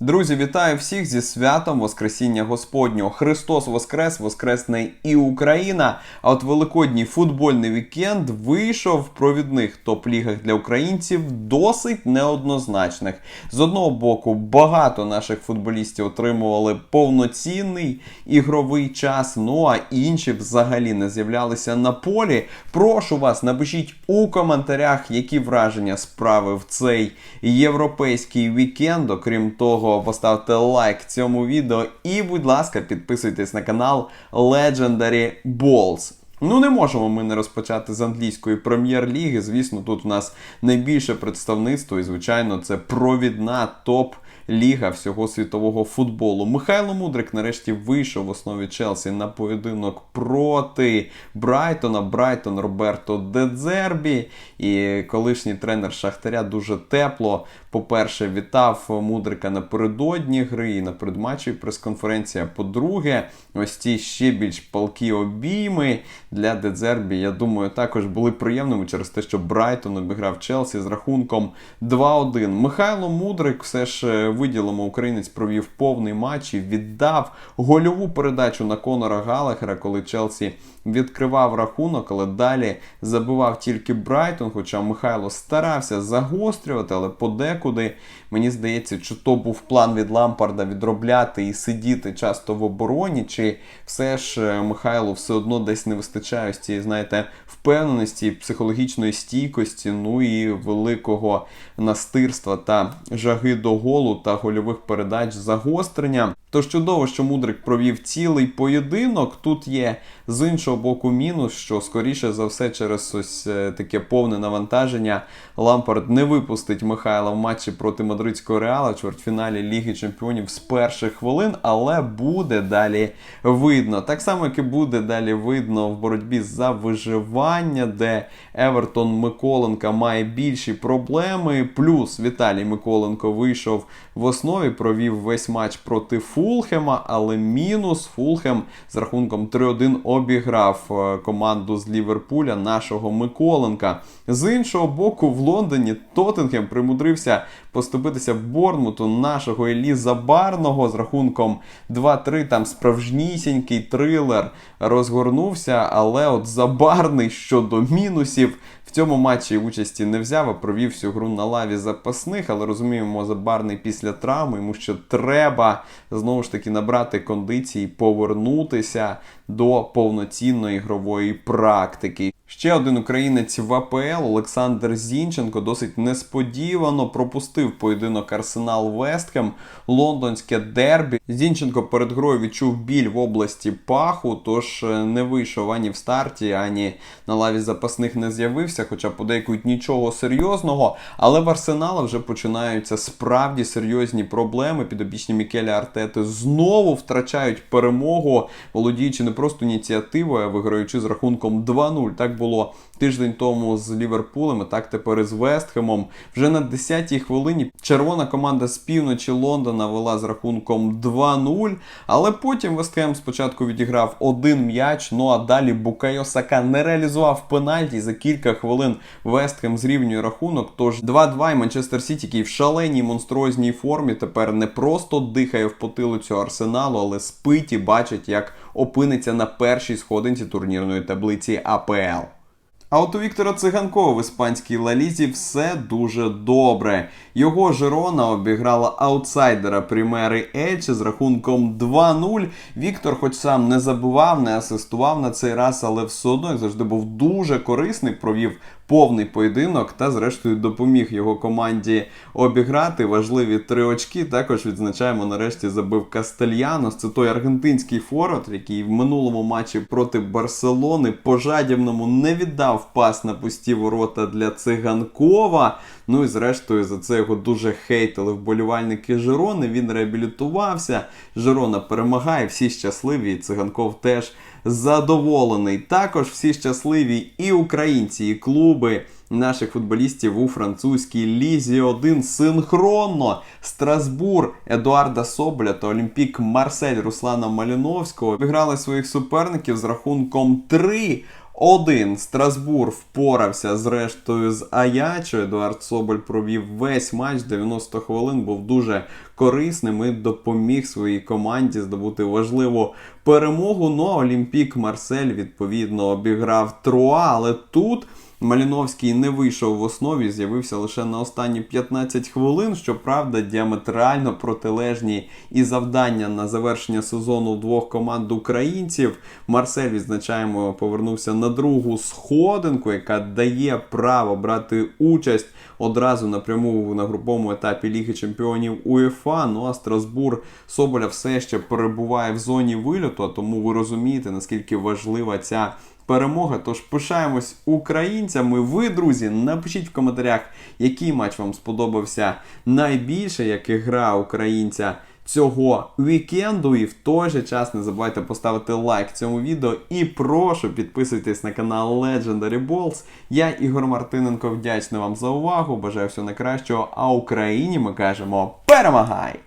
Друзі, вітаю всіх зі святом Воскресіння Господнього. Христос Воскрес, Воскресне і Україна. А от великодній футбольний вікенд вийшов в провідних топ-лігах для українців досить неоднозначних. З одного боку, багато наших футболістів отримували повноцінний ігровий час. Ну а інші взагалі не з'являлися на полі. Прошу вас, напишіть у коментарях, які враження справив цей європейський вікенд. Окрім того, поставте лайк цьому відео і, будь ласка, підписуйтесь на канал Legendary Balls. Ну, не можемо ми не розпочати з англійської прем'єр-ліги. Звісно, тут в нас найбільше представництво, і, звичайно, це провідна топ. Ліга всього світового футболу. Михайло Мудрик нарешті вийшов в основі Челсі на поєдинок проти Брайтона. Брайтон Роберто Дедзербі. І колишній тренер Шахтаря дуже тепло. По-перше, вітав Мудрика напередодні гри і на предматчі прес-конференції. По-друге, ось ці ще більш палкі обійми для Дедзербі, я думаю, також були приємними через те, що Брайтон обіграв Челсі з рахунком 2-1. Михайло Мудрик все ж е, виділимо, українець провів повний матч і віддав гольову передачу на Конора Галахера, коли Челсі відкривав рахунок, але далі забивав тільки Брайтон. Хоча Михайло старався загострювати, але подекуди мені здається, чи то був план від Лампарда відробляти і сидіти часто в обороні, чи все ж е, Михайлу все одно десь не вистачає ось цієї, знаєте, впевненості, психологічної стійкості, ну і великого настирства та жаги до голу та гольових передач загострення. Тож чудово, що Мудрик провів цілий поєдинок. Тут є з іншого боку мінус, що скоріше за все через ось е, таке повне навантаження Лампард не випустить Михайла в матчі проти мадридського реала в чвертьфіналі Ліги Чемпіонів з перших хвилин, але буде далі видно. Так само, як і буде далі видно в боротьбі за виживання, де Евертон Миколенка має більші проблеми. Плюс Віталій Миколенко вийшов в основі, провів весь матч проти Фулхема, але мінус Фулхем з рахунком 3-1 обіграв е, команду з Ліверпуля нашого Миколенка. З іншого боку, в Лондоні Тоттенхем примудрився поступитися Борнмуту нашого Еліза Барного з рахунком 2-3. Там справжнісінький трилер розгорнувся, але от Забарний щодо мінусів. В цьому матчі участі не взяв, а провів всю гру на лаві запасних, але розуміємо, Забарний після травми, йому ще треба знову ж таки набрати кондиції, повернутися до повноцінної ігрової практики. Ще один українець в АПЛ Олександр Зінченко досить несподівано пропустив поєдинок Арсенал Вестхем, лондонське дербі. Зінченко перед грою відчув біль в області паху, тож е, не вийшов ані в старті, ані на лаві запасних не з'явився, хоча подейкують нічого серйозного. Але в Арсенала вже починаються справді серйозні проблеми. Підопічні Мікеля Артети знову втрачають перемогу, володіючи не просто ініціативою, а виграючи з рахунком 2-0. Так було тиждень тому з Ліверпулем, і так тепер і з Вестхемом. Вже на 10-й хвилині червона команда з півночі Лондона вела з рахунком 2-0. Але потім Вестхем спочатку відіграв один м'яч. Ну а далі Букайо Сака не реалізував пенальті. За кілька хвилин Вестхем зрівнює рахунок. Тож 2-2 і Манчестер Сіті, який в шаленій монструозній формі, тепер не просто дихає в потилицю арсеналу, але спить і бачить, як опиниться на першій сходинці турнірної таблиці АПЛ. А от у Віктора Циганкова в іспанській лалізі все дуже добре. Його Жирона обіграла аутсайдера Примери Ельче з рахунком 2-0. Віктор, хоч сам не забував, не асистував на цей раз, але все одно як завжди був дуже корисний, провів повний поєдинок та, зрештою, допоміг його команді обіграти важливі три очки. Також відзначаємо, нарешті забив Кастельянос. Це той аргентинський форвард, який в минулому матчі проти Барселони по жадібному не віддав пас на пусті ворота для циганкова. Ну і зрештою за це його дуже хейтили вболівальники Жирони. Він реабілітувався. Жирона перемагає, всі щасливі. І циганков теж задоволений. Також всі щасливі і українці, і клуби наших футболістів у французькій лізі 1 синхронно. Страсбур Едуарда Соболя та Олімпік Марсель Руслана Маліновського виграли своїх суперників з рахунком 3. 1. Страсбур впорався з рештою з Аячо. Едуард Соболь провів весь матч 90 хвилин, був дуже корисним і допоміг своїй команді здобути важливу перемогу. Ну а Олімпік Марсель відповідно обіграв Труа, але тут. Маліновський не вийшов в основі, з'явився лише на останні 15 хвилин. Щоправда, діаметрально протилежні і завдання на завершення сезону двох команд українців. Марсель відзначаємо, повернувся на другу сходинку, яка дає право брати участь одразу напряму на груповому етапі Ліги Чемпіонів УЄФА. Ну а Страсбур Соболя все ще перебуває в зоні вильоту, тому ви розумієте, наскільки важлива ця перемога. Тож пишаємось українцями. Ви, друзі, напишіть в коментарях, який матч вам сподобався найбільше, як гра українця цього вікенду. І в той же час не забувайте поставити лайк цьому відео. І прошу підписуйтесь на канал Legendary Balls. Я Ігор Мартиненко вдячний вам за увагу. Бажаю всього найкращого. А Україні ми кажемо перемагай!